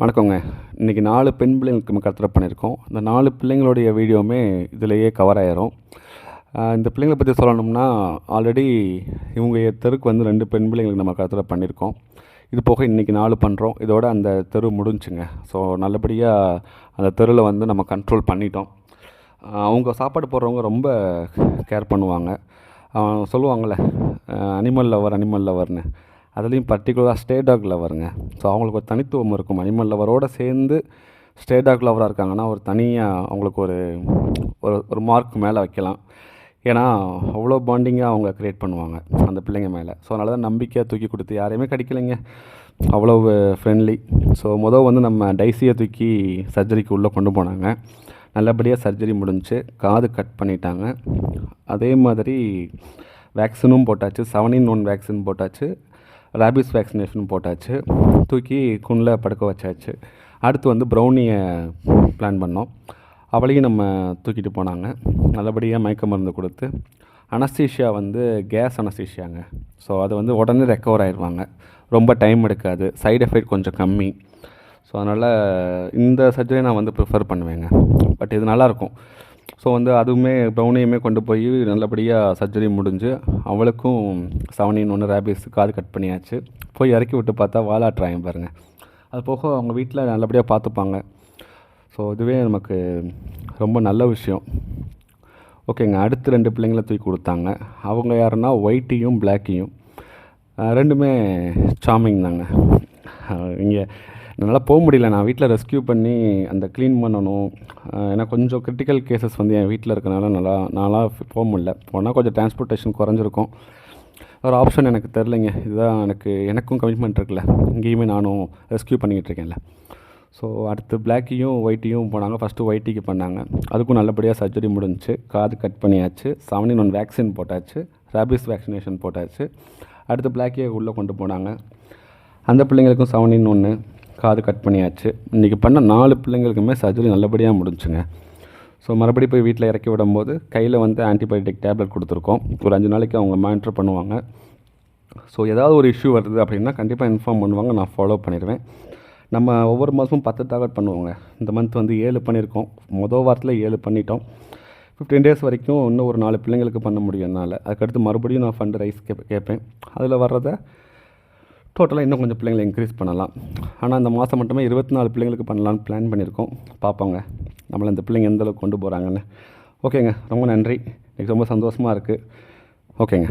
வணக்கங்க. இன்றைக்கி நாலு பெண் பிள்ளைங்களுக்கு நம்ம கருத்தரை பண்ணியிருக்கோம். இந்த நாலு பிள்ளைங்களுடைய வீடியோவுமே இதிலேயே கவர் ஆயிரும். இந்த பிள்ளைங்களை பற்றி சொல்லணும்னா ஆல்ரெடி இவங்க தெருக்கு வந்து ரெண்டு பெண் பிள்ளைங்களுக்கு நம்ம கருத்தரை பண்ணியிருக்கோம். இது போக இன்றைக்கி நாலு பண்ணுறோம் இதோட அந்த தெரு முடிஞ்சுங்க. ஸோ நல்லபடியாக அந்த தெருவில் வந்து நம்ம கண்ட்ரோல் பண்ணிட்டோம். அவங்க சாப்பாடு போடுறவங்க ரொம்ப கேர் பண்ணுவாங்க. அவன் சொல்லுவாங்கள்ல அனிமல் லவர் அனிமல் லவர்னு அதுலேயும் பர்டிகுலராக ஸ்டே டாக் லவருங்க ஸோ அவங்களுக்கு ஒரு தனித்துவம் இருக்கும். அனிமல் லவரோடு சேர்ந்து ஸ்டே டாக் லவராக இருக்காங்கன்னா ஒரு தனியாக அவங்களுக்கு ஒரு ஒரு ஒரு மார்க் மேலே வைக்கலாம். ஏன்னா அவ்வளோ பாண்டிங்காக அவங்க க்ரியேட் பண்ணுவாங்க அந்த பிள்ளைங்க மேலே. ஸோ அதனால தான் நம்பிக்கையாக தூக்கி கொடுத்து யாரையுமே கிடைக்கலைங்க. அவ்வளோ ஃப்ரெண்ட்லி ஸோ மொதல் வந்து நம்ம டைசியை தூக்கி சர்ஜரிக்கு உள்ளே கொண்டு போனாங்க. நல்லபடியாக சர்ஜரி முடிஞ்சு காது கட் பண்ணிட்டாங்க. அதே மாதிரி வேக்சினும் போட்டாச்சு. செவன் இன் ஒன் வேக்சின் போட்டாச்சு. ரேபிஸ் வேக்சினேஷன் போட்டாச்சு. தூக்கி குன்னில் படுக்க வச்சாச்சு. அடுத்து வந்து ப்ரௌனியை பிளான் பண்ணோம். அவளையும் நம்ம தூக்கிட்டு போனாங்க. நல்லபடியாக மயக்க மருந்து கொடுத்து அனஸ்தீஷியா வந்து கேஸ் அனஸ்தீஷியாங்க ஸோ அது வந்து உடனே ரெக்கவர் ஆயிடுவாங்க. ரொம்ப டைம் எடுக்காது. சைடு எஃபெக்ட் கொஞ்சம் கம்மி. ஸோ அதனால் இந்த சர்ஜரி நான் வந்து ப்ரிஃபர் பண்ணுவேங்க. பட் இது நல்லாயிருக்கும். ஸோ வந்து அதுவுமே ப்ரௌனையுமே கொண்டு போய் நல்லபடியாக சர்ஜரி முடிஞ்சு அவளுக்கும் செவனின் ஒன்று ரேபிஸ் காது கட் பண்ணியாச்சு. போய் இறக்கி விட்டு பார்த்தா வாலாட்டுறாங்க பாருங்கள் அது போக அவங்க வீட்டில் நல்லபடியாக பார்த்துப்பாங்க. ஸோ இதுவே நமக்கு ரொம்ப நல்ல விஷயம். ஓகேங்க அடுத்து ரெண்டு பிள்ளைங்களை தூக்கி கொடுத்தாங்க. அவங்க யாருன்னா ஒயிட்டியும் பிளாக்கையும் ரெண்டுமே சாமிங் தாங்க. இங்கே என்னால் போக முடியல. நான் வீட்டில் ரெஸ்க்யூ பண்ணி அந்த க்ளீன் பண்ணணும். ஏன்னா கொஞ்சம் கிரிட்டிக்கல் கேசஸ் வந்து என் வீட்டில் இருக்கனால நல்லா நல்லா போக முடியல. போனால் கொஞ்சம் டிரான்ஸ்போர்ட்டேஷன் குறைஞ்சிருக்கும். ஒரு ஆப்ஷன் எனக்கு தெரிலங்க இதுதான் எனக்கு எனக்கும் கமிட்மெண்ட் இருக்குல்ல. இங்கேயுமே நானும் ரெஸ்க்யூ பண்ணிக்கிட்டு இருக்கேன்ல. ஸோ அடுத்து பிளாக்கையும் ஒயிட்டையும் போனாங்க. ஃபஸ்ட்டு ஒயிட்டிக்கு பண்ணாங்க. அதுக்கும் நல்லபடியாக சர்ஜரி முடிஞ்சுச்சு. காது கட் பண்ணியாச்சு. செவனின் ஒன் வேக்சின் போட்டாச்சு. ரேபிஸ் வேக்சினேஷன் போட்டாச்சு. அடுத்து பிளாக்கையை உள்ளே கொண்டு போனாங்க. அந்த பிள்ளைங்களுக்கும் செவனின் ஒன்று காது கட் பண்ணியாச்சு. இன்றைக்கி பண்ண நாலு பிள்ளைங்களுக்குமே சர்ஜரி நல்லபடியாக முடிஞ்சுங்க. ஸோ மறுபடியும் போய் வீட்டில் இறக்கி விடும்போது கையில் வந்து ஆன்டிபயோட்டிக் டேப்லெட் கொடுத்துருக்கோம். ஒரு அஞ்சு நாளைக்கு அவங்க மானிட்டர் பண்ணுவாங்க. ஸோ ஏதாவது ஒரு இஷ்யூ வருது அப்படின்னா கண்டிப்பாக இன்ஃபார்ம் பண்ணுவாங்க. நான் ஃபாலோ பண்ணிடுவேன். நம்ம ஒவ்வொரு மாதமும் பத்து டார்கெட் பண்ணுவோங்க. இந்த மந்த் வந்து ஏழு பண்ணியிருக்கோம். மொதல் வாரத்தில் ஏழு பண்ணிட்டோம். ஃபிஃப்டீன் டேஸ் வரைக்கும் இன்னும் ஒரு நாலு பிள்ளைங்களுக்கு பண்ண முடியும் என்னால். அதுக்கடுத்து மறுபடியும் நான் ஃபண்டு ரைஸ் கேப் கேட்பேன். அதில் வர்றதை டோட்டலாக இன்னும் கொஞ்சம் பிள்ளைங்களை இன்க்ரீஸ் பண்ணலாம். ஆனால் இந்த மாதம் மட்டுமே இருபத்தி நாலு பிள்ளைங்களுக்கு பண்ணலான்னு பிளான் பண்ணியிருக்கோம். பார்ப்போங்க நம்மளை இந்த பிள்ளைங்க எந்தளவுக்கு கொண்டு போகிறாங்கன்னு ஓகேங்க. ரொம்ப நன்றி. எனக்கு ரொம்ப சந்தோஷமாக இருக்குது ஓகேங்க.